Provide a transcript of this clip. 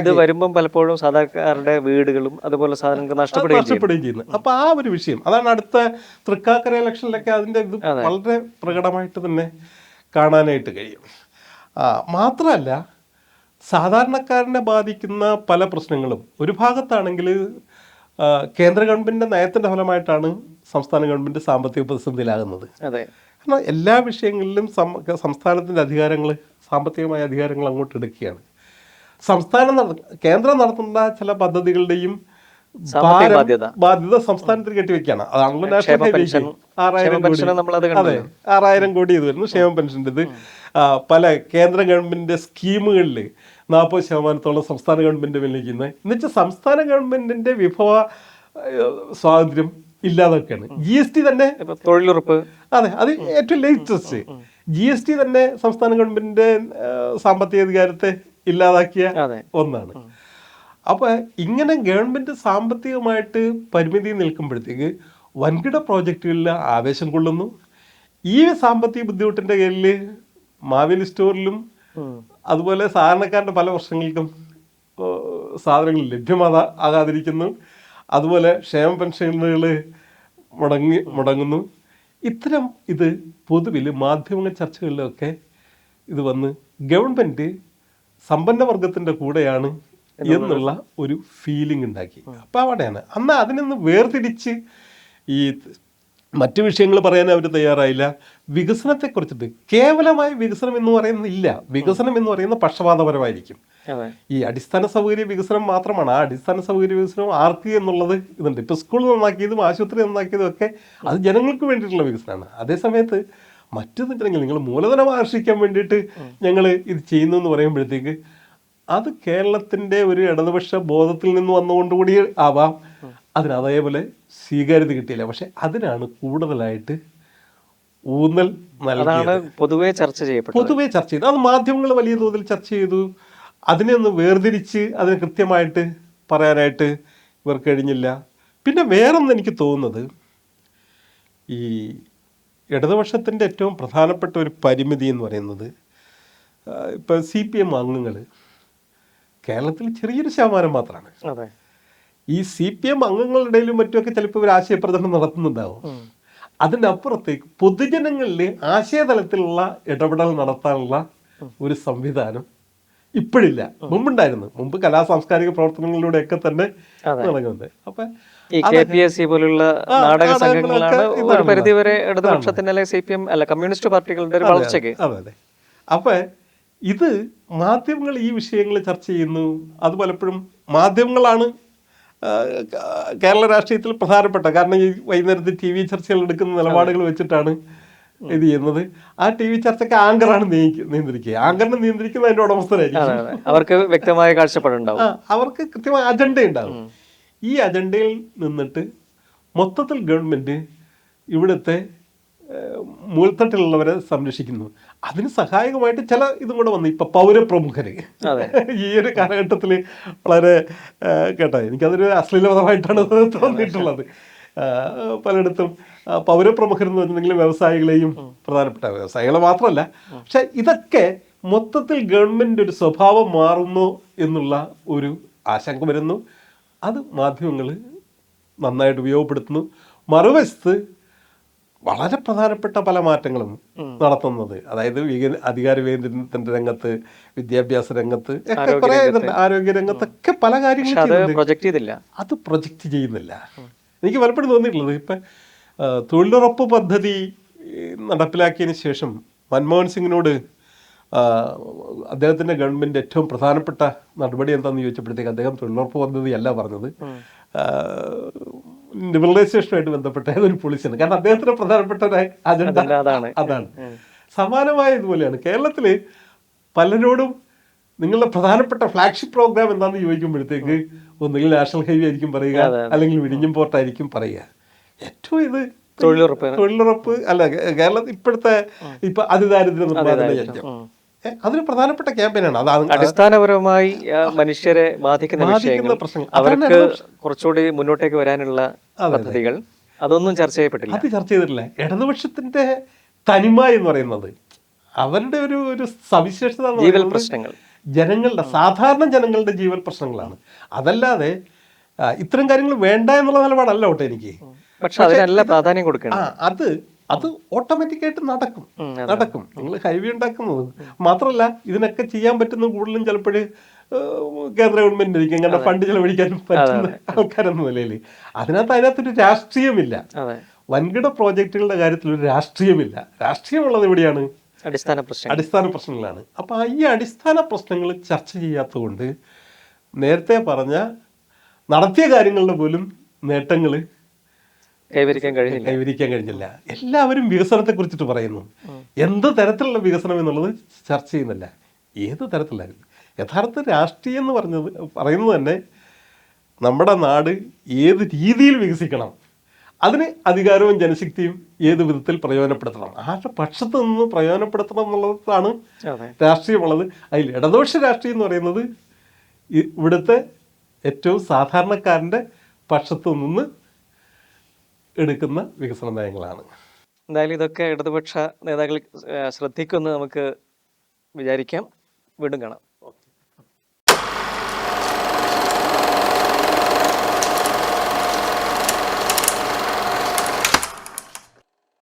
ഇത് വരുമ്പം പലപ്പോഴും സാധാരണക്കാരുടെ വീടുകളും അതുപോലെ സാധനങ്ങൾ നഷ്ടപ്പെടുകയും ചെയ്യുന്നു. ചെയ്യുന്നത് അപ്പൊ ആ ഒരു വിഷയം അതാണ് അടുത്ത തൃക്കാക്കര ഇലക്ഷനിലൊക്കെ അതിന്റെ ഇത് വളരെ പ്രകടമായിട്ട് തന്നെ കാണാനായിട്ട് കഴിയും. മാത്രമല്ല സാധാരണക്കാരനെ ബാധിക്കുന്ന പല പ്രശ്നങ്ങളും ഒരു ഭാഗത്താണെങ്കിൽ കേന്ദ്ര ഗവൺമെന്റിന്റെ നയത്തിന്റെ ഫലമായിട്ടാണ് സംസ്ഥാന ഗവൺമെന്റ് സാമ്പത്തിക പ്രതിസന്ധിയിലാകുന്നത്. കാരണം എല്ലാ വിഷയങ്ങളിലും സംസ്ഥാനത്തിന്റെ അധികാരങ്ങൾ സാമ്പത്തികമായ അധികാരങ്ങൾ അങ്ങോട്ട് എടുക്കുകയാണ്. സംസ്ഥാനം കേന്ദ്രം നടത്തുന്ന ചില പദ്ധതികളുടെയും ബാധ്യത. സംസ്ഥാനത്തിന് കെട്ടിവെക്കുകയാണ് അതാണല്ലോ നാഷണൽ ക്ഷേമ ഹൈവേക്ക് പെൻഷൻ ആറായിരം കോടി. പെൻഷൻ ആറായിരം കോടി ഇത് വരുന്നു ക്ഷേമ പെൻഷന്റെ ഇത്. പല കേന്ദ്ര ഗവൺമെന്റിന്റെ സ്കീമുകളിൽ നാൽപ്പത് ശതമാനത്തോളം സംസ്ഥാന ഗവൺമെന്റ് വിനിയോഗിക്കുന്നത് എന്നുവെച്ചാൽ സംസ്ഥാന ഗവൺമെന്റിന്റെ വിഭവ സ്വാതന്ത്ര്യം ഇല്ലാതൊക്കെയാണ് ജി എസ് ടി തന്നെ തൊഴിലുറപ്പ്. അതെ അത് ഏറ്റവും ലേറ്റസ്റ്റ് ജി എസ് ടി തന്നെ സംസ്ഥാന ഗവൺമെന്റിന്റെ സാമ്പത്തിക അധികാരത്തെ ഇല്ലാതാക്കിയ ഒന്നാണ്. അപ്പൊ ഇങ്ങനെ ഗവൺമെന്റ് സാമ്പത്തികമായിട്ട് പരിമിതി നിൽക്കുമ്പോഴത്തേക്ക് വൻകിട പ്രോജക്റ്റുകളിൽ ആവേശം കൊള്ളുന്നു. ഈ സാമ്പത്തിക ബുദ്ധിമുട്ടിന്റെ കയ്യിൽ മാവേലി സ്റ്റോറിലും അതുപോലെ സാധാരണക്കാരന്റെ പല പ്രശ്നങ്ങൾക്കും ഏഹ്, സാധനങ്ങൾ ലഭ്യമാകാ ആകാതിരിക്കുന്നു. അതുപോലെ ക്ഷേമ പെൻഷനുകൾ മുടങ്ങി മുടങ്ങുന്നു. ഇത്തരം ഇത് പൊതുവിൽ മാധ്യമ ചർച്ചകളിലൊക്കെ ഇത് വന്ന് ഗവൺമെന്റ് സമ്പന്ന വർഗത്തിന്റെ കൂടെയാണ് എന്നുള്ള ഒരു ഫീലിംഗ് ഉണ്ടാക്കി. അപ്പോൾ അവിടെയാണ്. അന്ന് അതിനൊന്ന് വേർതിരിച്ച് ഈ മറ്റു വിഷയങ്ങൾ പറയാൻ അവർ തയ്യാറായില്ല. വികസനത്തെക്കുറിച്ചിട്ട് കേവലമായ വികസനം എന്ന് പറയുന്നില്ല. വികസനം എന്ന് പറയുന്ന പക്ഷപാതപരമായിരിക്കും. ഈ അടിസ്ഥാന സൗകര്യ വികസനം മാത്രമാണ്. ആ അടിസ്ഥാന സൗകര്യ വികസനം ആർക്ക് എന്നുള്ളത് ഇതുണ്ട്. ഇപ്പോൾ സ്കൂൾ നന്നാക്കിയതും ആശുപത്രി നന്നാക്കിയതും ഒക്കെ അത് ജനങ്ങൾക്ക് വേണ്ടിയിട്ടുള്ള വികസനമാണ്. അതേസമയത്ത് മറ്റൊന്നും വെച്ചിട്ടുണ്ടെങ്കിൽ നിങ്ങൾ മൂലധനം ആകർഷിക്കാൻ വേണ്ടിയിട്ട് ഞങ്ങൾ ഇത് ചെയ്യുന്നു എന്ന് പറയുമ്പോഴത്തേക്ക് അത് കേരളത്തിന്റെ ഒരു ഇടതുപക്ഷ ബോധത്തിൽ നിന്ന് വന്നുകൊണ്ട് കൂടി ആവാം. അതിന് അതേപോലെ സ്വീകാര്യത കിട്ടിയില്ല. പക്ഷെ അതിനാണ് കൂടുതലായിട്ട് ഊന്നൽ നല്ലതാണ് അതാണ് പൊതുവെ ചർച്ച ചെയ്യപ്പെട്ടത്. പൊതുവേ ചർച്ച ചെയ്തു. അത് മാധ്യമങ്ങൾ വലിയ തോതിൽ ചർച്ച ചെയ്തു. അതിനെ ഒന്ന് വേർതിരിച്ച് അതിന് കൃത്യമായിട്ട് പറയാനായിട്ട് ഇവർക്ക് കഴിഞ്ഞില്ല. പിന്നെ വേറൊന്ന് എനിക്ക് തോന്നുന്നത് ഈ ഇടതുപക്ഷത്തിന്റെ ഏറ്റവും പ്രധാനപ്പെട്ട ഒരു പരിമിതി എന്ന് പറയുന്നത് ഇപ്പോൾ സി പി എം അംഗങ്ങൾ കേരളത്തിൽ ചെറിയൊരു ശതമാനം മാത്രമാണ് ഈ സി പി എം അംഗങ്ങളുടെ ഇടയിലും മറ്റുമൊക്കെ ചിലപ്പോൾ ഒരു ആശയപ്രചരണം നടത്തുന്നുണ്ടാവും. അതിനപ്പുറത്തേക്ക് പൊതുജനങ്ങളിൽ ആശയതലത്തിലുള്ള ഇടപെടൽ നടത്താനുള്ള ഒരു സംവിധാനം ഇപ്പോഴില്ല. മുമ്പുണ്ടായിരുന്നു. മുമ്പ് കലാ സാംസ്കാരിക പ്രവർത്തനങ്ങളിലൂടെയൊക്കെ തന്നെ. നടക്കുന്നുണ്ട്. അപ്പൊ ഈ കെ പി എസ് സി പോലുള്ള നാടക സംഘങ്ങളാണ് ഒരു ഇതാണല്ലോ. പരിധിവരെ ഇടതുപക്ഷത്തിന് അല്ലെങ്കിൽ സി പി എം അല്ല കമ്മ്യൂണിസ്റ്റ് പാർട്ടികളുടെ ഒരു വളർച്ചയ്ക്ക്. അതെ അതെ. അപ്പൊ ഇത് മാധ്യമങ്ങൾ ഈ വിഷയങ്ങൾ ചർച്ച ചെയ്യുന്നു. അത് പലപ്പോഴും മാധ്യമങ്ങളാണ് കേരള രാഷ്ട്രീയത്തിൽ പ്രധാനപ്പെട്ട. കാരണം ഈ വൈകുന്നേരത്തെ ടി വി ചർച്ചകൾ എടുക്കുന്ന നിലപാടുകൾ വെച്ചിട്ടാണ് ഇത് ചെയ്യുന്നത്. ആ ടി വി ചർച്ചയ്ക്ക് ആങ്കറാണ് നിയന്ത്രി- നിയന്ത്രിക്കുക. ആങ്കറിനെ നിയന്ത്രിക്കുന്ന അതിന്റെ ഉടമസ്ഥരായിരിക്കും അവർക്ക് വ്യക്തമായ കാഴ്ചപ്പാടുണ്ടാവും. അവർക്ക് കൃത്യമായ അജണ്ട ഉണ്ടാവും ഈ അജണ്ടയിൽ നിന്നിട്ട് മൊത്തത്തിൽ ഗവൺമെന്റ് ഇവിടുത്തെ മൂൽത്തട്ടിലുള്ളവരെ സംരക്ഷിക്കുന്നു. അതിന് സഹായകമായിട്ട് ചില ഇതും കൂടെ വന്നു. ഇപ്പൊ പൗരപ്രമുഖര്. ഈ ഒരു കാലഘട്ടത്തിൽ വളരെ കേട്ടോ എനിക്കതൊരു അശ്ലീലപദമായിട്ടാണ് തോന്നിയിട്ടുള്ളത്. പലയിടത്തും പൗരപ്രമുഖർ പൗരപ്രമുഖരെന്ന് പറഞ്ഞിട്ടുണ്ടെങ്കിൽ വ്യവസായികളെയും പ്രധാനപ്പെട്ട വ്യവസായികളെ മാത്രമല്ല പക്ഷെ ഇതൊക്കെ മൊത്തത്തിൽ ഗവൺമെന്റ് ഒരു സ്വഭാവം മാറുന്നു എന്നുള്ള ഒരു ആശങ്ക വരുന്നു. അത് മാധ്യമങ്ങൾ നന്നായിട്ട് ഉപയോഗപ്പെടുത്തുന്നു. മറുവശത്ത് വളരെ പ്രധാനപ്പെട്ട പല മാറ്റങ്ങളും നടത്തുന്നത്. അതായത് അധികാര കേന്ദ്രത്തിന്റെ രംഗത്ത് വിദ്യാഭ്യാസ രംഗത്ത് ഒക്കെ കുറേ ആരോഗ്യ രംഗത്തൊക്കെ പല കാര്യങ്ങളും അത് പ്രൊജക്റ്റ് ചെയ്യുന്നില്ല. എനിക്ക് പലപ്പോഴും തോന്നിയിട്ടുള്ളത് ഇപ്പം തൊഴിലുറപ്പ് പദ്ധതി നടപ്പിലാക്കിയതിന് ശേഷം മൻമോഹൻ സിംഗിനോട് അദ്ദേഹത്തിന്റെ ഗവൺമെന്റ് ഏറ്റവും പ്രധാനപ്പെട്ട നടപടി എന്താണെന്ന് ചോദിച്ചപ്പോഴത്തേക്ക് അദ്ദേഹം തൊഴിലുറപ്പ് പദ്ധതി അല്ല പറഞ്ഞത് ലിബറലൈസേഷനുമായിട്ട് ബന്ധപ്പെട്ട ഏതൊരു പോളിസിയാണ്. കാരണം അദ്ദേഹത്തിന് പ്രധാനപ്പെട്ട ഒരു അജണ്ട. അതാണ്. സമാനമായ ഇതുപോലെയാണ് കേരളത്തിൽ പലരോടും നിങ്ങളുടെ പ്രധാനപ്പെട്ട ഫ്ലാഗ്ഷിപ്പ് പ്രോഗ്രാം എന്താണെന്ന് ചോദിക്കുമ്പോഴത്തേക്ക് ഒന്നുകിൽ നാഷണൽ ഹൈവേ ആയിരിക്കും പറയുക അല്ലെങ്കിൽ വിഴിഞ്ഞം പോർട്ടായിരിക്കും പറയുക. ഏറ്റവും ഇത് തൊഴിലുറപ്പ്. തൊഴിലുറപ്പ് അല്ല കേരളത്തിൽ ഇപ്പോഴത്തെ ഇപ്പൊ അതിദാരിദ്ര്യ നിർമ്മാർജന യജ്ഞം അതൊരു പ്രധാനപ്പെട്ട ക്യാമ്പയിനാണ്. അത് അടിസ്ഥാനപരമായി മനുഷ്യരെ ബാധിക്കുന്ന പ്രശ്നങ്ങൾ. അവർക്ക് കുറച്ചുകൂടി മുന്നോട്ടേക്ക് വരാനുള്ള പദ്ധതികൾ. അതൊന്നും ചർച്ച ചെയ്യപ്പെട്ടില്ല. അത് ചർച്ച ചെയ്തിട്ടില്ല. ഇടതുപക്ഷത്തിന്റെ തനിമ എന്ന് പറയുന്നത് അവരുടെ ഒരു ഒരു സവിശേഷത ജീവൽ പ്രശ്നങ്ങൾ. ജനങ്ങളുടെ സാധാരണ ജനങ്ങളുടെ ജീവൻ പ്രശ്നങ്ങളാണ്. അതല്ലാതെ ഇത്തരം കാര്യങ്ങൾ വേണ്ട എന്നുള്ള നിലപാടല്ല കേട്ടോ എനിക്ക്. പക്ഷെ അതിനല്ല പ്രാധാന്യം കൊടുക്കണം അത് അത് ഓട്ടോമാറ്റിക്കായിട്ട് നടക്കും. നടക്കും. നിങ്ങൾ ഹൈവേ ഉണ്ടാക്കുന്നത്. മാത്രമല്ല ഇതിനൊക്കെ ചെയ്യാൻ പറ്റുന്ന കൂടുതലും ചിലപ്പോൾ കേന്ദ്ര ഗവൺമെന്റ് ആയിരിക്കും അങ്ങനെ ഫണ്ട് ചെലവഴിക്കാൻ പറ്റുന്ന ആൾക്കാരെന്ന നിലയിൽ. അതിനകത്ത് അതിനകത്തൊരു രാഷ്ട്രീയമില്ല. വൻകിട പ്രോജക്റ്റുകളുടെ കാര്യത്തിൽ ഒരു രാഷ്ട്രീയമില്ല. രാഷ്ട്രീയമുള്ളത് എവിടെയാണ്? അടിസ്ഥാന പ്രശ്നം അടിസ്ഥാന പ്രശ്നങ്ങളാണ്. അപ്പോൾ ഈ അടിസ്ഥാന പ്രശ്നങ്ങൾ ചർച്ച ചെയ്യാത്തതുകൊണ്ട് നേരത്തെ പറഞ്ഞ നടത്തിയ കാര്യങ്ങളുടെ പോലും നേട്ടങ്ങൾ കൈവരിക്കാൻ കഴിഞ്ഞില്ല. കൈവരിക്കാൻ കഴിഞ്ഞില്ല. എല്ലാവരും വികസനത്തെ കുറിച്ചിട്ട് പറയുന്നു. എന്ത് തരത്തിലുള്ള വികസനം എന്നുള്ളത് ചർച്ച ചെയ്യുന്നില്ല. ഏത് തരത്തിലായിരുന്നു യഥാർത്ഥ രാഷ്ട്രീയം എന്ന് പറഞ്ഞത് പറയുന്നത് തന്നെ നമ്മുടെ നാട് ഏത് രീതിയിൽ വികസിക്കണം അതിന് അധികാരവും ജനശക്തിയും ഏത് വിധത്തിൽ പ്രയോജനപ്പെടുത്തണം? ആരുടെ പക്ഷത്ത് നിന്ന് പ്രയോജനപ്പെടുത്തണം എന്നുള്ളതാണ് രാഷ്ട്രീയമുള്ളത്. അതിൽ ഇടതുപക്ഷ രാഷ്ട്രീയം എന്ന് പറയുന്നത് ഇവിടുത്തെ ഏറ്റവും സാധാരണക്കാരന്റെ പക്ഷത്തു നിന്ന് എടുക്കുന്ന വികസന നയങ്ങളാണ്. എന്തായാലും ഇതൊക്കെ ഇടതുപക്ഷ നേതാക്കൾ ശ്രദ്ധിക്കുമെന്ന് നമുക്ക് വിചാരിക്കാം. വീണ്ടും കാണാം.